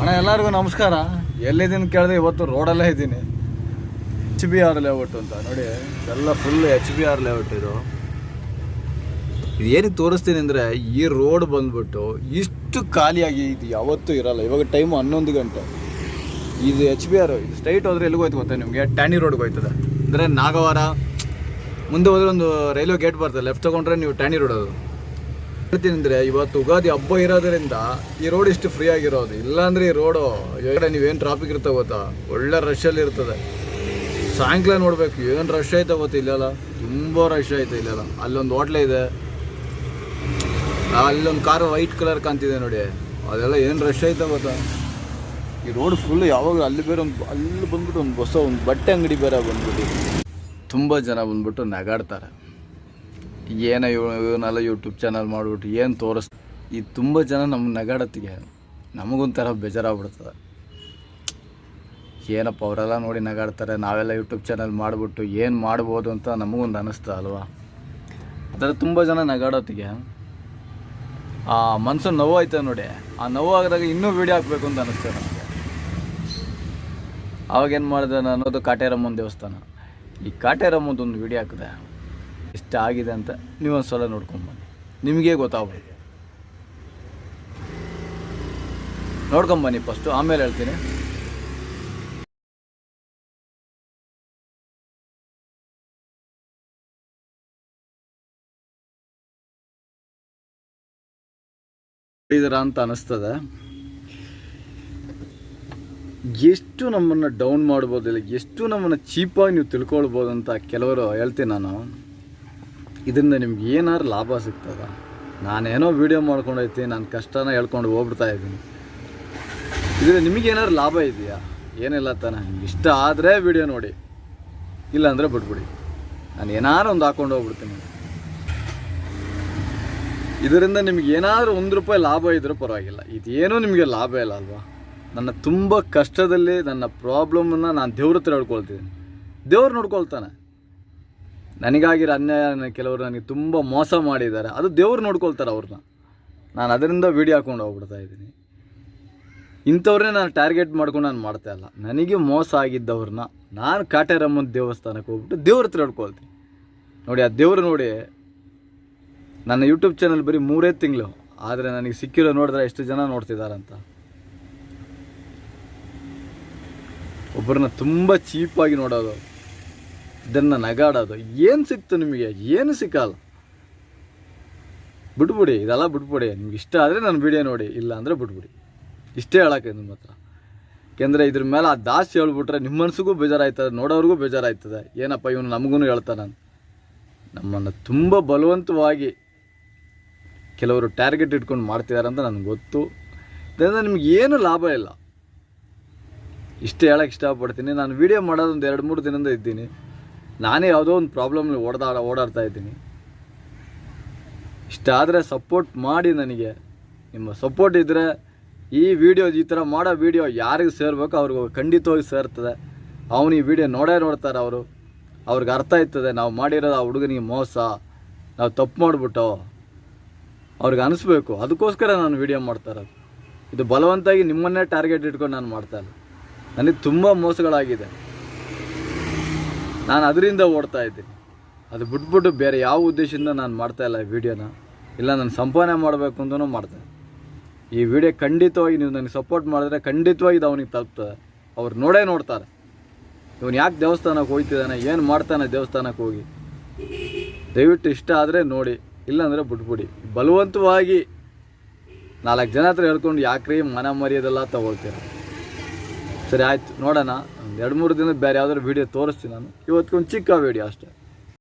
ಅಣ್ಣ, ಎಲ್ಲರಿಗೂ ನಮಸ್ಕಾರ. ಎಲ್ಲಿದ್ದೀನಿ ಕೇಳಿದೆ ಇವತ್ತು ರೋಡಲ್ಲೇ ಇದ್ದೀನಿ. ಎಚ್ ಬಿ ಆರ್ ಲೇಔಟ್ ಅಂತ. ನೋಡಿ ಎಲ್ಲ full H B R layout ಇದು. ಏನಕ್ಕೆ ತೋರಿಸ್ತೀನಿ ಅಂದರೆ ಈ ರೋಡ್ ಬಂದ್ಬಿಟ್ಟು ಇಷ್ಟು ಖಾಲಿಯಾಗಿ ಇದು ಯಾವತ್ತೂ ಇರಲ್ಲ. ಇವಾಗ ಟೈಮು ಹನ್ನೊಂದು ಗಂಟೆ. ಇದು ಎಚ್ ಬಿ ಆರ್ ಇದು ಸ್ಟ್ರೈಟ್ ಹೋದ್ರೆ ಎಲ್ಲಿಗೆ ಹೋಯ್ತು ಗೊತ್ತಾ ನಿಮಗೆ? ಟ್ಯಾನಿ ರೋಡ್ಗೆ ಹೋಯ್ತದೆ. ಅಂದರೆ ನಾಗವಾರ, ಮುಂದೆ ಹೋದ್ರೆ ಒಂದು ರೈಲ್ವೆ ಗೇಟ್ ಬರ್ತದೆ. ಲೆಫ್ಟ್ ತೊಗೊಂಡ್ರೆ ನೀವು ಟ್ಯಾನಿ ರೋಡ್ ಅದು. ಹೇಳ್ತೀನಿ ಅಂದರೆ ಇವತ್ತು ಉಗಾದಿ ಹಬ್ಬ ಇರೋದ್ರಿಂದ ಈ ರೋಡ್ ಇಷ್ಟು ಫ್ರೀ ಆಗಿರೋದು. ಇಲ್ಲಾಂದ್ರೆ ಈ ರೋಡು ನೀವು ನೀವೇನು ಟ್ರಾಫಿಕ್ ಇರ್ತವೆ ಗೊತ್ತಾ? ಒಳ್ಳೆ ರಶಲ್ಲಿ ಇರ್ತದೆ. ಸಾಯಂಕಾಲ ನೋಡ್ಬೇಕು, ಏನು ರಶ್ ಆಯ್ತಾ ಗೊತ್ತಾ ಇಲ್ಲೆಲ್ಲ? ತುಂಬ ರಶ್ ಐತೆ ಇಲ್ಲೆಲ್ಲ. ಅಲ್ಲೊಂದು ಹೋಟ್ಲೆ ಇದೆ. ಅಲ್ಲೊಂದು ಕಾರು ವೈಟ್ ಕಲರ್ ಕಾಣ್ತಿದೆ ನೋಡಿ. ಅದೆಲ್ಲ ಏನು ರಶ್ ಆಯ್ತಾ ಗೊತ್ತಾ? ಈ ರೋಡ್ ಫುಲ್ ಯಾವಾಗ ಅಲ್ಲಿ ಬೇರೆ ಒಂದು, ಅಲ್ಲಿ ಬಂದ್ಬಿಟ್ಟು ಒಂದು ಹೊಸ ಒಂದು ಬಟ್ಟೆ ಅಂಗಡಿ ಬೇರೆ ಬಂದ್ಬಿಟ್ಟು. ತುಂಬ ಜನ ಬಂದ್ಬಿಟ್ಟು ನಗಾಡ್ತಾರೆ. ಏನೋ ಇವ್ ಇವನ್ನೆಲ್ಲ ಯೂಟ್ಯೂಬ್ ಚಾನಲ್ ಮಾಡಿಬಿಟ್ಟು ಏನು ತೋರಿಸ್ ಈ ತುಂಬ ಜನ ನಮ್ಮ ನಗಾಡತ್ತಿಗೆ ನಮಗೊಂಥರ ಬೇಜಾರಾಗ್ಬಿಡ್ತದೆ. ಏನಪ್ಪ ಅವರೆಲ್ಲ ನೋಡಿ ನಗಾಡ್ತಾರೆ, ನಾವೆಲ್ಲ ಯೂಟ್ಯೂಬ್ ಚಾನಲ್ ಮಾಡಿಬಿಟ್ಟು ಏನು ಮಾಡ್ಬೋದು ಅಂತ ನಮಗೊಂದು ಅನ್ನಿಸ್ತದೆ ಅಲ್ವಾ? ಅದರ ತುಂಬ ಜನ ನಗಾಡೋತ್ತಿಗೆ. ಆ ಮನ್ಸು ನೋವು ಆಯ್ತದೆ ನೋಡಿ. ಆ ನೋವು ಆಗಿದಾಗ ಇನ್ನೂ ವೀಡಿಯೋ ಹಾಕ್ಬೇಕು ಅಂತ ಅನ್ನಿಸ್ತದೆ ನನಗೆ ಆವಾಗೇನು ಮಾಡಿದೆ ನಾನು ಅದು ಕಾಟೇರಮ್ಮನ ದೇವಸ್ಥಾನ. ಈ ಕಾಟೇರಮ್ಮಂದು ಒಂದು ವೀಡಿಯೋ ಹಾಕಿದೆ. ಎಷ್ಟು ಆಗಿದೆ ಅಂತ ನೀವೊಂದು ಸಲ ನೋಡ್ಕೊಂಬನ್ನಿ ನಿಮಗೇ ಗೊತ್ತಾಗ್ಬೋದು. ನೋಡ್ಕೊಂಬನ್ನಿ ಫಸ್ಟು ಆಮೇಲೆ ಹೇಳ್ತೀನಿ. ಇದರ ಅಂತ ಅನಿಸ್ತದೆ. ಎಷ್ಟು ನಮ್ಮನ್ನು ಡೌನ್ ಮಾಡ್ಬೋದಿಲ್ಲ ಎಷ್ಟು ನಮ್ಮನ್ನು ಚೀಪಾಗಿ ನೀವು ತಿಳ್ಕೊಳ್ಬೋದು ಅಂತ ಕೆಲವರು ಹೇಳ್ತೀನಿ ನಾನು. ಇದರಿಂದ ನಿಮ್ಗೆ ಏನಾದ್ರು ಲಾಭ ಸಿಗ್ತದ? ನಾನೇನೋ ವೀಡಿಯೋ ಮಾಡ್ಕೊಂಡೈತಿ ನಾನು ಕಷ್ಟನ ಹೇಳ್ಕೊಂಡು ಹೋಗ್ಬಿಡ್ತಾ ಇದ್ದೀನಿ. ಇದರಿಂದ ನಿಮಗೇನಾದ್ರು ಲಾಭ ಇದೆಯಾ? ಏನಿಲ್ಲ ತಾನೆ, ನಿಮ್ಗೆ ಇಷ್ಟ ಆದರೆ ವೀಡಿಯೋ ನೋಡಿ. ಇಲ್ಲಾಂದರೆ ಬಿಟ್ಬಿಡಿ ನಾನು ಏನಾರು ಒಂದು ಹಾಕೊಂಡು ಹೋಗ್ಬಿಡ್ತೀನಿ. ಇದರಿಂದ ನಿಮ್ಗೆ ಏನಾದರೂ ಒಂದು ರೂಪಾಯಿ ಲಾಭ ಇದ್ರೂ ಪರವಾಗಿಲ್ಲ. ಇದೇನೂ ನಿಮಗೆ ಲಾಭ ಇಲ್ಲ ಅಲ್ವಾ? ನನ್ನ ತುಂಬ ಕಷ್ಟದಲ್ಲಿ ನನ್ನ ಪ್ರಾಬ್ಲಮನ್ನು ನಾನು ದೇವ್ರ ಹತ್ರ ಹೇಳ್ಕೊಳ್ತಿದ್ದೀನಿ. ದೇವ್ರು ನೋಡ್ಕೊಳ್ತಾನೆ. ನನಗಾಗಿರೋ ಅನ್ಯಾಯ ಕೆಲವರು ನನಗೆ ತುಂಬ ಮೋಸ ಮಾಡಿದ್ದಾರೆ. ಅದು ದೇವ್ರು ನೋಡ್ಕೊಳ್ತಾರೆ ಅವ್ರನ್ನ. ನಾನು ಅದರಿಂದ ವೀಡಿಯೋ ಹಾಕೊಂಡು ಹೋಗ್ಬಿಡ್ತಾ ಇದ್ದೀನಿ. ಇಂಥವ್ರನ್ನೇ ನಾನು ಟಾರ್ಗೆಟ್ ಮಾಡ್ಕೊಂಡು ನಾನು ಮಾಡ್ತಾ ಇಲ್ಲ. ನನಗೆ ಮೋಸ ಆಗಿದ್ದವ್ರನ್ನ ನಾನು ಕಾಟೇರಮ್ಮನ ದೇವಸ್ಥಾನಕ್ಕೆ ಹೋಗ್ಬಿಟ್ಟು ದೇವ್ರ ಹತ್ರ ಹಿಡ್ಕೊಳ್ತೀನಿ ನೋಡಿ, ಆ ದೇವ್ರು ನೋಡಿ, ನನ್ನ ಯೂಟ್ಯೂಬ್ ಚಾನಲ್ ಬರೀ ಮೂರೇ ತಿಂಗಳು. ಆದರೆ ನನಗೆ ಸಿಕ್ಕಿರೋ ನೋಡಿದ್ರೆ ಎಷ್ಟು ಜನ ನೋಡ್ತಿದ್ದಾರಂತ. ಒಬ್ಬರನ್ನ ತುಂಬ ಚೀಪಾಗಿ ನೋಡೋದು. ಇದನ್ನು ನಗಾಡೋದು. ಏನು ಸಿಕ್ತು ನಿಮಗೆ? ಏನು ಸಿಕ್ಕಲ್ಲ? ಬಿಟ್ಬಿಡಿ, ಇದೆಲ್ಲ ಬಿಟ್ಬಿಡಿ. ನಿಮ್ಗೆ ಇಷ್ಟ ಆದರೆ ನಾನು ವಿಡಿಯೋ ನೋಡಿ, ಇಲ್ಲ ಅಂದರೆ ಬಿಟ್ಬಿಡಿ. ಇಷ್ಟೇ ಹೇಳಕ್ಕೆ ನಿಮ್ಮ ಹತ್ರ. ಯಾಕೆಂದರೆ ಇದ್ರ ಮೇಲೆ ಆ ದಾಸ್ತಿ ಹೇಳ್ಬಿಟ್ರೆ ನಿಮ್ಮ ಮನಸ್ಸಿಗೂ ಬೇಜಾರಾಯ್ತದೆ, ನೋಡೋರಿಗೂ ಬೇಜಾರಾಯ್ತದೆ. ಏನಪ್ಪ ಇವನು ನಮಗೂ ಹೇಳ್ತಾನೆ ನಮ್ಮನ್ನು ತುಂಬ ಬಲವಂತವಾಗಿ ಕೆಲವರು ಟಾರ್ಗೆಟ್ ಇಟ್ಕೊಂಡು ಮಾಡ್ತಿದ್ದಾರೆ ಅಂತ ನನಗೆ ಗೊತ್ತು. ಇದರಿಂದ ನಿಮ್ಗೆ ಏನು ಲಾಭ ಇಲ್ಲ. ಇಷ್ಟೇ ಹೇಳೋಕ್ಕೆ ಇಷ್ಟಪಡ್ತೀನಿ. ನಾನು ವೀಡಿಯೋ ಮಾಡೋದೊಂದು ಎರಡು ಮೂರು ದಿನದಿಂದ ಇದ್ದೀನಿ. ನಾನೇ ಯಾವುದೋ ಒಂದು ಪ್ರಾಬ್ಲಮ್ಲಿ ಓಡಾಡ ಓಡಾಡ್ತಾ ಇದ್ದೀನಿ. ಇಷ್ಟ ಆದರೆ ಸಪೋರ್ಟ್ ಮಾಡಿ ನನಗೆ. ನಿಮ್ಮ ಸಪೋರ್ಟ್ ಇದ್ದರೆ ಈ ವಿಡಿಯೋ ಈ ಥರ ಮಾಡೋ ವಿಡಿಯೋ ಯಾರಿಗೆ ಸೇರ್ಬೇಕು ಅವ್ರಿಗೆ ಖಂಡಿತವಾಗಿ ಸೇರ್ತದೆ. ಅವನು ಈ ವಿಡಿಯೋ ನೋಡೇ ನೋಡ್ತಾರೆ ಅವರು. ಅವ್ರಿಗೆ ಅರ್ಥ ಆಯ್ತದೆ, ನಾವು ಮಾಡಿರೋದು ಆ ಹುಡುಗನಿಗೆ ಮೋಸ, ನಾವು ತಪ್ಪು ಮಾಡಿಬಿಟ್ಟು. ಅವ್ರಿಗೆ ಅನಿಸ್ಬೇಕು ಅದಕ್ಕೋಸ್ಕರ ನಾನು ವಿಡಿಯೋ ಮಾಡ್ತಾರೆ ಇರೋದು. ಇದು ಬಲವಂತಾಗಿ ನಿಮ್ಮನ್ನೇ ಟಾರ್ಗೆಟ್ ಇಟ್ಕೊಂಡು ನಾನು ಮಾಡ್ತಾ ಇಲ್ಲ ನನಗೆ ತುಂಬ ಮೋಸಗಳಾಗಿದೆ. ನಾನು ಅದರಿಂದ ಓಡ್ತಾ ಇದ್ದೆ ಅದು ಬಿಟ್ಬಿಟ್ಟು ಬೇರೆ ಯಾವ ಉದ್ದೇಶದಿಂದ ನಾನು ಮಾಡ್ತಾ ಇಲ್ಲ ಈ ವಿಡಿಯೋನ, ಇಲ್ಲ ನಾನು ಸಂಪಾದನೆ ಮಾಡಬೇಕು ಅಂತಲೂ ಮಾಡ್ತೇನೆ. ಈ ವಿಡಿಯೋ ಖಂಡಿತವಾಗಿ ನೀವು ನನಗೆ ಸಪೋರ್ಟ್ ಮಾಡಿದ್ರೆ ಖಂಡಿತವಾಗಿ ಇದು ಅವನಿಗೆ ತಲುಪ್ತದೆ. ಅವ್ರು ನೋಡೇ ನೋಡ್ತಾರೆ. ಇವನು ಯಾಕೆ ದೇವಸ್ಥಾನಕ್ಕೆ ಹೋಗ್ತಿದ್ದಾನೆ, ಏನು ಮಾಡ್ತಾನೆ ದೇವಸ್ಥಾನಕ್ಕೆ ಹೋಗಿ? ದಯವಿಟ್ಟು ಇಷ್ಟ ಆದರೆ ನೋಡಿ, ಇಲ್ಲಾಂದರೆ ಬಿಟ್ಬಿಡಿ. ಬಲವಂತವಾಗಿ ನಾಲ್ಕು ಜನ ಹತ್ರ ಹೇಳ್ಕೊಂಡು ಯಾಕ್ರಿ ಮನ ಮರ್ಯಾದೆಲ್ಲ ತಗೊಳ್ತೀರ? ಸರಿ, ಆಯ್ತು. ನೋಡೋಣ. ಒಂದು ಎರಡು ಮೂರು ದಿನ ಬೇರೆ ಯಾವ್ದಾದ್ರು ವೀಡಿಯೋ ತೋರಿಸ್ತೀನಿ ನಾನು. ಇವತ್ತಿಗೊಂದು ಚಿಕ್ಕ ವೀಡಿಯೋ ಅಷ್ಟೇ.